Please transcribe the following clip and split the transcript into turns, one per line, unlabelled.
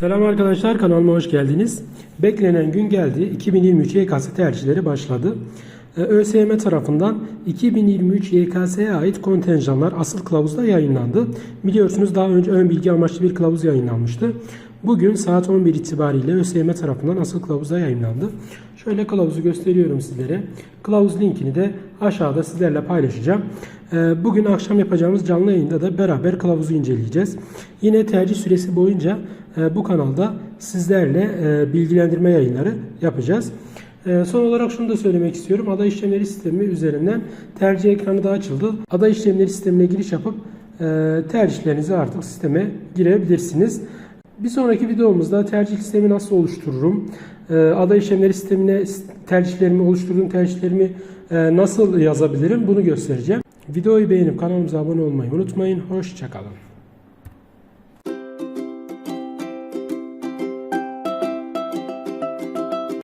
Selam arkadaşlar kanalıma hoş geldiniz. Beklenen gün geldi. 2023 YKS tercihleri başladı. ÖSYM tarafından 2023 YKS'ye ait kontenjanlar asıl kılavuzda yayınlandı. Biliyorsunuz daha önce ön bilgi amaçlı bir kılavuz yayınlanmıştı. Bugün saat 11 itibariyle ÖSYM tarafından asıl kılavuzda yayınlandı. Şöyle kılavuzu gösteriyorum sizlere. Kılavuz linkini de aşağıda sizlerle paylaşacağım. Ee, Bugün akşam yapacağımız canlı yayında da beraber kılavuzu inceleyeceğiz. Yine tercih süresi boyunca e, bu kanalda sizlerle e, bilgilendirme yayınları yapacağız. E, Son olarak şunu da söylemek istiyorum. Aday işlemleri sistemi üzerinden tercih ekranı da açıldı. Aday işlemleri sistemine giriş yapıp e, tercihlerinizi artık sisteme girebilirsiniz. Bir sonraki videomuzda tercih sistemi nasıl oluştururum? e, Aday işlemleri sistemine tercihlerimi oluşturduğum tercihlerimi e, nasıl yazabilirim? Bunu göstereceğim. Videoyu beğenip kanalımıza abone olmayı unutmayın. Hoşçakalın.